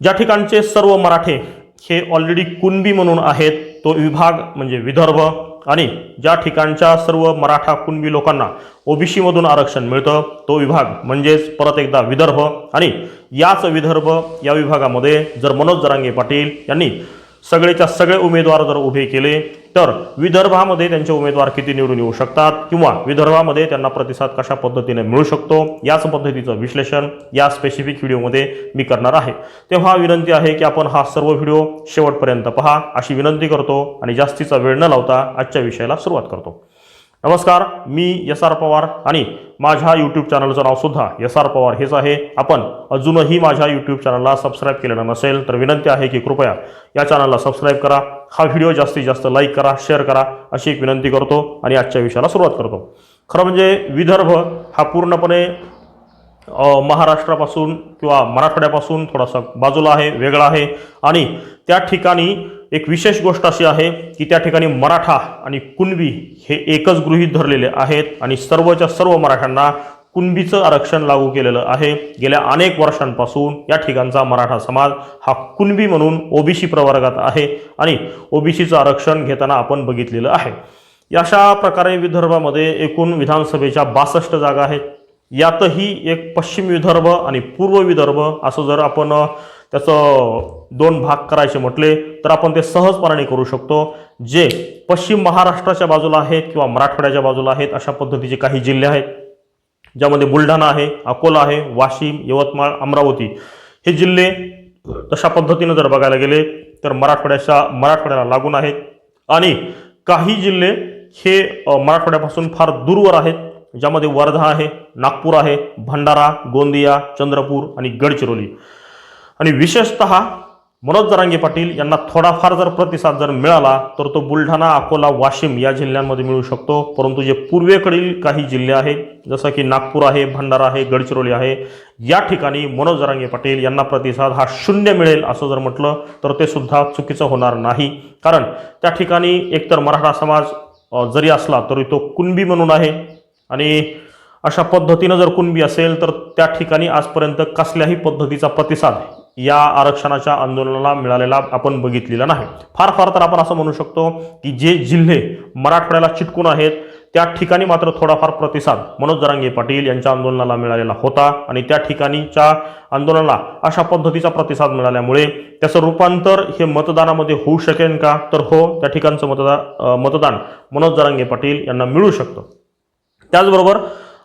ज्या ठिकाणचे सर्व मराठे हे ऑलरेडी कुणबी म्हणून आहेत तो विभाग म्हणजे विदर्भ आणि ज्या ठिकाणच्या सर्व मराठा कुणबी लोकांना ओबीसीमधून आरक्षण मिळतं तो विभाग म्हणजेच परत एकदा विदर्भ. आणि याच विदर्भ या विभागामध्ये जर मनोज जरांगे पाटील यांनी सगळेच्या सगळे उमेदवार जर उभे केले तर विदर्भामध्ये त्यांचे उमेदवार किती निवडून येऊ शकतात किंवा विदर्भामध्ये त्यांना प्रतिसाद कशा पद्धतीने मिळू शकतो याच पद्धतीचं विश्लेषण या स्पेसिफिक व्हिडिओमध्ये मी करणार आहे. तेव्हा विनंती आहे की आपण हा सर्व व्हिडिओ शेवटपर्यंत पहा अशी विनंती करतो आणि जास्तीचा वेळ न लावता आजच्या विषयाला सुरुवात करतो. नमस्कार मी एस आर पवार आणि माझ्या यूट्यूब चॅनलचं नावसुद्धा एस आर पवार हेच आहे. आपण अजूनही माझ्या यूट्यूब चॅनलला सबस्क्राईब केलेलं नसेल तर विनंती आहे की कृपया या चॅनलला सबस्क्राईब करा. हा व्हिडिओ जास्तीत जास्त लाईक करा शेअर करा अशी एक विनंती करतो आणि आजच्या विषयाला सुरुवात करतो. खरं म्हणजे विदर्भ हा पूर्णपणे महाराष्ट्रापासून किंवा मराठवाड्यापासून थोडासा बाजूला आहे वेगळा आहे. आणि त्या ठिकाणी एक विशेष गोष्ट अशी आहे की त्या ठिकाणी मराठा आणि कुणबी हे एकच गृहीत धरलेले आहेत आणि सर्वच्या सर्व मराठ्यांना कुणबीचं आरक्षण लागू केलेलं आहे. गेल्या अनेक वर्षांपासून या ठिकाणचा मराठा समाज हा कुणबी म्हणून ओबीसी प्रवर्गात आहे आणि ओबीसीचं आरक्षण घेताना आपण बघितलेलं आहे. अशा प्रकारे विदर्भामध्ये एकूण विधानसभेच्या बासष्ट जागा आहेत. यातही एक पश्चिम विदर्भ आणि पूर्व विदर्भ असं जर आपण त्याचं दोन भाग करायचे म्हटले तर आपण ते सहजपणाने करू शकतो. जे पश्चिम महाराष्ट्राच्या बाजूला आहेत किंवा मराठवाड्याच्या बाजूला आहेत अशा पद्धतीचे काही जिल्हे आहेत ज्यामध्ये बुलढाणा आहे अकोला आहे वाशिम यवतमाळ अमरावती. हे जिल्हे तशा पद्धतीनं जर बघायला गेले तर मराठवाड्याच्या मराठवाड्याला लागून आहेत. आणि काही जिल्हे हे मराठवाड्यापासून फार दूरवर आहेत. ज्यामध्ये वर्धा आहे नागपूर आहे भंडारा गोंदिया चंद्रपूर आणि गडचिरोली. आणि विशेषत मनोज जरांगे पाटील यांना थोडाफार जर प्रतिसाद जर मिळाला तर तो बुलढाणा अकोला वाशिम या जिल्ह्यांमध्ये मिळू शकतो. परंतु जे पूर्वेकडील काही जिल्हे आहेत जसं की नागपूर आहे भंडारा आहे गडचिरोली आहे या ठिकाणी मनोज जरांगे पाटील यांना प्रतिसाद हा शून्य मिळेल असं जर म्हटलं तर ते सुद्धा चुकीचं होणार नाही. कारण त्या ठिकाणी एकतर मराठा समाज जरी असला तरी तो कुणबी म्हणून आहे. आणि अशा पद्धतीनं जर कुणबी असेल तर त्या ठिकाणी आजपर्यंत कसल्याही पद्धतीचा प्रतिसाद या आरक्षणाच्या आंदोलनाला मिळालेला आपण बघितलेला नाही. फार फार तर आपण असं म्हणू शकतो की जे जिल्हे मराठवाड्याला चिटकून आहेत त्या ठिकाणी मात्र थोडाफार प्रतिसाद मनोज जरांगे पाटील यांच्या आंदोलनाला मिळालेला होता आणि त्या ठिकाणीच्या आंदोलनाला अशा पद्धतीचा प्रतिसाद मिळाल्यामुळे त्याचं रूपांतर हे मतदानामध्ये होऊ शकेल का? तर हो त्या ठिकाणचं मतदा मतदान मनोज जरांगे पाटील यांना मिळू शकतं. त्याचबरोबर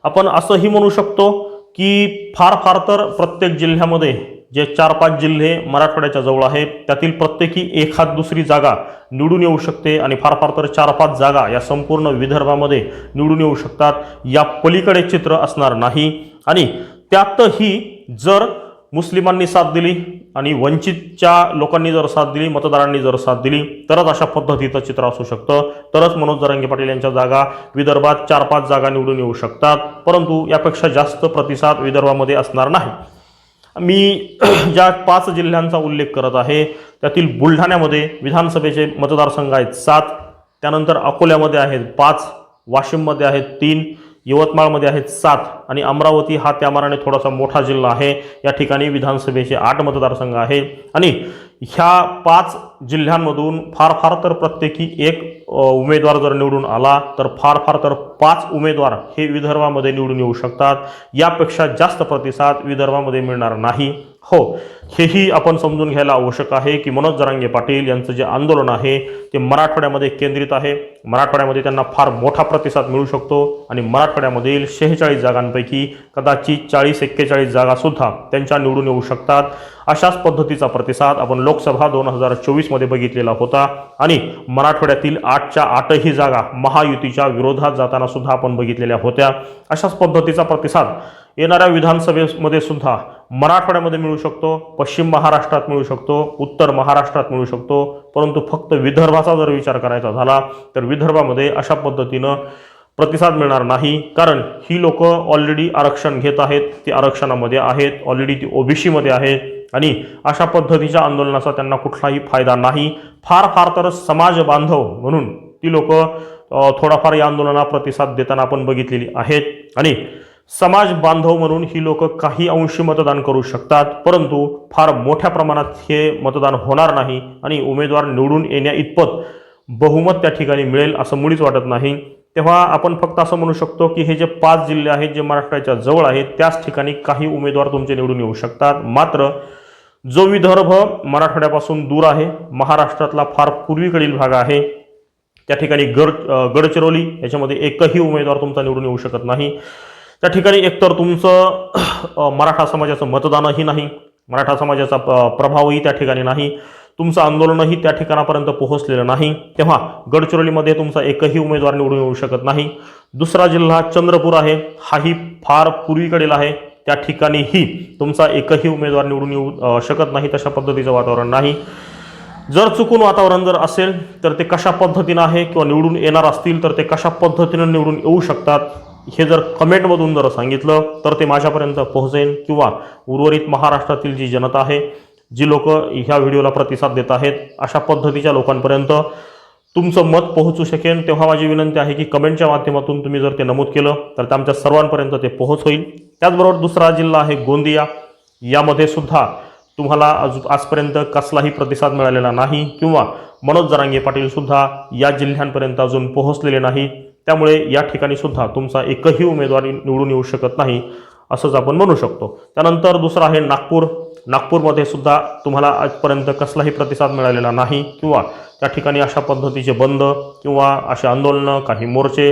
आपण असंही म्हणू शकतो की फार फार तर प्रत्येक जिल्ह्यामध्ये जे चार पाच जिल्हे मराठवाड्याच्या जवळ आहेत त्यातील प्रत्येकी एखाद दुसरी जागा निवडून येऊ शकते आणि फार फार तर चार पाच जागा या संपूर्ण विदर्भामध्ये निवडून येऊ शकतात. या पलीकडे चित्र असणार नाही. आणि त्यातही जर मुस्लिमांनी साथ दिली आणि वंचितच्या लोकांनी जर साथ दिली मतदारांनी जर साथ दिली तरच अशा पद्धतीचं चित्र असू शकतं. तरच मनोज जरांगे पाटील यांच्या जागा विदर्भात चार पाच जागा निवडून येऊ शकतात. परंतु यापेक्षा जास्त प्रतिसाद विदर्भामध्ये असणार नाही. मी ज्या पाच जिल्ह्यांचा उल्लेख करत आहे त्यातील बुलढाण्यामध्ये विधानसभेचे मतदारसंघ आहेत सात. त्यानंतर अकोल्यामध्ये आहेत पाच. वाशिममध्ये आहेत तीन. यवतमाळमध्ये आहेत सात आणि अमरावती हा त्या मानाने थोडासा मोठा जिल्हा आहे. या ठिकाणी विधानसभेचे आठ मतदारसंघ आहे. आणि ह्या पाच जिल्ह्यांमधून फार फार तर प्रत्येकी एक उमेदवार जर निवडून आला तर फार फार तर पाच उमेदवार हे विदर्भामध्ये निवडून येऊ शकतात. यापेक्षा जास्त प्रतिसाद विदर्भामध्ये मिळणार नाही. हो हेही आपण समजून घ्यायला आवश्यक आहे की मनोज जरांगे पाटील यांचं जे आंदोलन आहे ते मराठवाड्यामध्ये केंद्रित आहे. मराठवाड्यामध्ये त्यांना फार मोठा प्रतिसाद मिळू शकतो आणि मराठवाड्यामधील शेहेचाळीस जागांपैकी कदाचित चाळीस एक्केचाळीस जागासुद्धा त्यांच्या निवडून येऊ शकतात. अशाच पद्धतीचा प्रतिसाद आपण लोकसभा दोन हजार चोवीसमध्ये बघितलेला होता आणि मराठवाड्यातील आठच्या आठही जागा महायुतीच्या विरोधात जाताना सुद्धा आपण बघितलेल्या होत्या. अशाच पद्धतीचा प्रतिसाद येणाऱ्या विधानसभेमध्ये सुद्धा मराठवाड्यामध्ये मिळू शकतो पश्चिम महाराष्ट्रात मिळू शकतो उत्तर महाराष्ट्रात मिळू शकतो परंतु फक्त विदर्भाचा जर विचार करायचा झाला तर विदर्भामध्ये अशा पद्धतीनं प्रतिसाद मिळणार नाही. कारण ही लोक ऑलरेडी आरक्षण घेत आहेत ती आरक्षणामध्ये आहेत ऑलरेडी ती ओबीसीमध्ये आहेत आणि अशा पद्धतीच्या आंदोलनाचा त्यांना कुठलाही फायदा नाही. फार फार तर समाज बांधव म्हणून ती लोक थोडाफार या आंदोलनाला प्रतिसाद देताना आपण बघितलेली आहेत. आणि समाज बांधव म्हणून ही लोक काही अंशी मतदान करू शकतात परंतु फार मोठ्या प्रमाणात हे मतदान होणार नाही आणि उमेदवार निवडून येण्या इतपत बहुमत त्या ठिकाणी मिळेल असं मुळीच वाटत नाही. तेव्हा आपण फक्त असं म्हणू शकतो की हे जे पाच जिल्हे आहेत जे महाराष्ट्राच्या जवळ आहेत त्याच ठिकाणी काही उमेदवार तुमचे निवडून येऊ शकतात. मात्र जो विदर्भ मराठवाड्यापासून दूर आहे महाराष्ट्रातला फार पूर्वीकडील भाग आहे त्या ठिकाणी गड गडचिरोली याच्यामध्ये एकही उमेदवार तुमचा निवडून येऊ शकत नाही. त्या ठिकाणी एकतर तुमचं मराठा समाजाचं मतदानही नाही मराठा समाजाचा प- प्रभावही त्या ठिकाणी नाही तुमचं आंदोलनही त्या ठिकाणापर्यंत पोहोचलेलं नाही तेव्हा गडचिरोलीमध्ये तुमचा एकही उमेदवार निवडून येऊ शकत नाही. दुसरा जिल्हा चंद्रपूर आहे हाही फार पूर्वीकडील आहे त्या ठिकाणीही तुमचा एकही उमेदवार निवडून येऊ शकत नाही तशा पद्धतीचं वातावरण नाही. जर चुकून वातावरण जर असेल तर ते कशा पद्धतीनं आहे किंवा निवडून येणार असतील तर ते कशा पद्धतीनं निवडून येऊ शकतात हे जर कमेंटमधून जर सांगितलं तर ते माझ्यापर्यंत पोहोचेल किंवा उर्वरित महाराष्ट्रातील जी जनता आहे जी लोक ह्या व्हिडिओला प्रतिसाद देत आहेत अशा पद्धतीच्या लोकांपर्यंत तुमचं मत पोहोचू शकेन. तेव्हा माझी विनंती आहे की कमेंटच्या माध्यमातून तुम्ही जर ते नमूद केलं तर ते आमच्या सर्वांपर्यंत ते पोहोच होईल. त्याचबरोबर दुसरा जिल्हा आहे गोंदिया. यामध्ये सुद्धा तुम्हाला अजून आजपर्यंत कसलाही प्रतिसाद मिळालेला नाही किंवा मनोज जरांगे पाटीलसुद्धा या जिल्ह्यांपर्यंत अजून पोहोचलेले नाही त्यामुळे या ठिकाणी सुद्धा तुमचा एकही उमेदवार निवडून येऊ शकत नाही असंच आपण म्हणू शकतो. त्यानंतर दुसरं आहे नागपूर. नागपूरमध्ये सुद्धा तुम्हाला आजपर्यंत कसलाही प्रतिसाद मिळालेला नाही किंवा त्या ठिकाणी अशा पद्धतीचे बंद किंवा असे आंदोलनं काही मोर्चे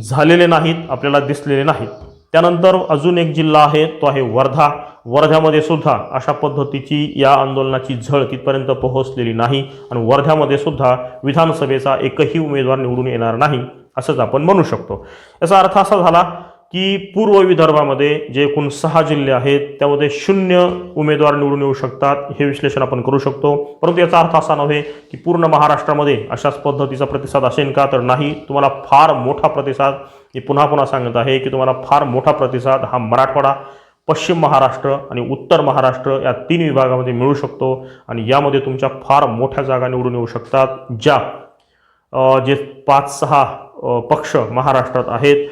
झालेले नाहीत आपल्याला दिसलेले नाहीत. त्यानंतर अजून एक जिल्हा आहे तो आहे वर्धा. वर्ध्यामध्ये सुद्धा अशा पद्धतीची या आंदोलनाची झळ तिथपर्यंत पोहोचलेली नाही आणि वर्ध्यामध्ये सुद्धा विधानसभेचा एकही उमेदवार निवडून येणार नाही असंच आपण म्हणू शकतो. याचा अर्थ असा झाला की पूर्व विदर्भामध्ये जे एकूण सहा जिल्हे आहेत त्यामध्ये शून्य उमेदवार निवडून येऊ शकतात हे विश्लेषण आपण करू शकतो. परंतु याचा अर्थ असा नव्हे की पूर्ण महाराष्ट्रामध्ये अशाच पद्धतीचा प्रतिसाद असेल का? तर नाही. तुम्हाला फार मोठा प्रतिसाद मी पुन्हा पुन्हा सांगत आहे की तुम्हाला फार मोठा प्रतिसाद हा मराठवाडा पश्चिम महाराष्ट्र आणि उत्तर महाराष्ट्र या तीन विभागामध्ये मिळू शकतो आणि यामध्ये तुमच्या फार मोठ्या जागा निवडून येऊ शकतात ज्या जे पाच सहा पक्ष महाराष्ट्रात आहेत.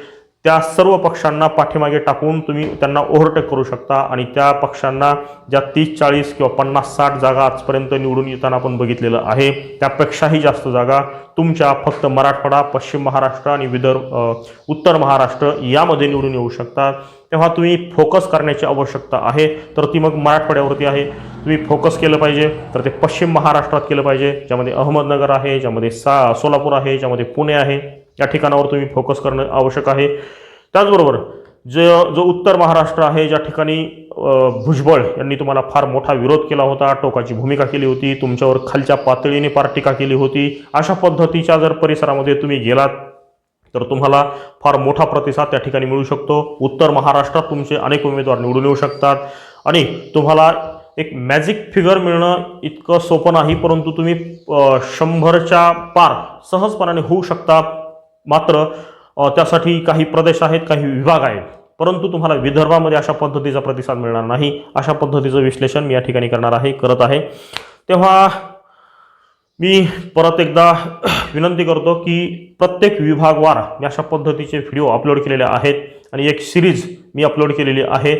त्या सर्व पक्षांना पाठीमागे टाकून तुम्ही त्यांना ओव्हरटेक करू शकता. आणि त्या पक्षांना ज्या तीस चाळीस किंवा पन्नास साठ जागा आजपर्यंत निवडून येताना आपण बघितलेलं आहे. त्यापेक्षाही जास्त जागा तुमच्या फक्त मराठवाडा पश्चिम महाराष्ट्र आणि विदर्भ उत्तर महाराष्ट्र यामध्ये निवडून येऊ शकतात तेव्हा तुम्ही फोकस करण्याची आवश्यकता आहे. तर ती मग मराठवाड्यावरती आहे. तुम्ही फोकस केलं पाहिजे. तर ते पश्चिम महाराष्ट्रात केलं पाहिजे. ज्यामध्ये अहमदनगर आहे ज्यामध्ये सा सोलापूर आहे ज्यामध्ये पुणे आहे. या ठिकाणावर तुम्ही फोकस करणं आवश्यक आहे. त्याचबरोबर जे जो उत्तर महाराष्ट्र आहे ज्या ठिकाणी भुजबळ यांनी तुम्हाला फार मोठा विरोध केला होता टोकाची भूमिका केली होती तुमच्यावर खालच्या पातळीने फार टीका केली होती अशा पद्धतीच्या जर परिसरामध्ये तुम्ही गेलात तर तुम्हाला फार मोठा प्रतिसाद त्या ठिकाणी मिळू शकतो. उत्तर महाराष्ट्रात तुमचे अनेक उमेदवार निवडून येऊ शकतात. आणि तुम्हाला एक मॅजिक फिगर मिळणं इतकं सोपं नाही परंतु तुम्ही शंभरच्या पार सहजपणाने होऊ शकता. मात्र त्यासाठी काही प्रदेश आहेत काही विभाग आहेत. परंतु तुम्हाला विदर्भामध्ये अशा पद्धतीचा प्रतिसाद मिळणार नाही. अशा पद्धतीचं विश्लेषण मी या ठिकाणी करणार आहे करत आहे. तेव्हा मी परत एकदा विनंती करतो की प्रत्येक विभागवार मी अशा पद्धतीचे व्हिडिओ अपलोड केलेले आहेत आणि एक सिरीज मी अपलोड केलेली आहे.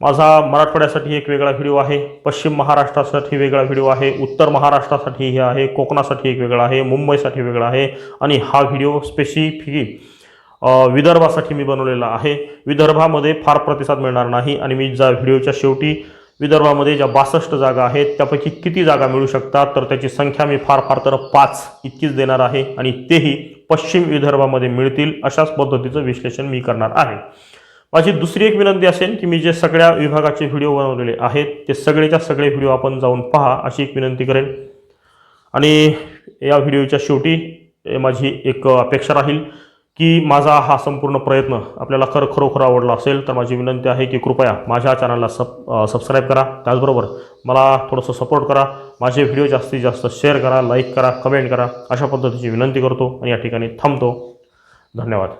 माझा मराठवाड्यासाठी एक वेगळा व्हिडिओ आहे पश्चिम महाराष्ट्रासाठी वेगळा व्हिडिओ आहे उत्तर महाराष्ट्रासाठी हे आहे कोकणासाठी एक वेगळा आहे मुंबईसाठी वेगळा आहे आणि हा व्हिडिओ स्पेसिफिक विदर्भासाठी मी बनवलेला आहे. विदर्भामध्ये फार प्रतिसाद मिळणार नाही आणि मी ज्या व्हिडिओच्या शेवटी विदर्भामध्ये ज्या बासष्ट जागा आहेत त्यापैकी किती जागा मिळू शकतात तर त्याची संख्या मी फार फार तर पाच इतकीच देणार आहे आणि तेही पश्चिम विदर्भामध्ये मिळतील अशाच पद्धतीचं विश्लेषण मी करणार आहे. माझी दुसरी एक विनंती असेल की मी जे सगळ्या विभागाचे व्हिडिओ बनवलेले आहेत ते सगळेच्या सगळे व्हिडिओ आपण जाऊन पहा अशी एक विनंती करेन. आणि या व्हिडिओच्या शेवटी माझी एक अपेक्षा राहील की माझा हा संपूर्ण प्रयत्न आपल्याला खर खरोखर आवडला असेल तर माझी विनंती आहे की कृपया माझ्या चॅनलला सब सबस्क्राईब करा. त्याचबरोबर मला थोडंसं सपोर्ट करा माझे व्हिडिओ जास्तीत जास्त शेअर करा लाईक करा कमेंट करा. अशा पद्धतीची विनंती करतो आणि या ठिकाणी थांबतो. धन्यवाद.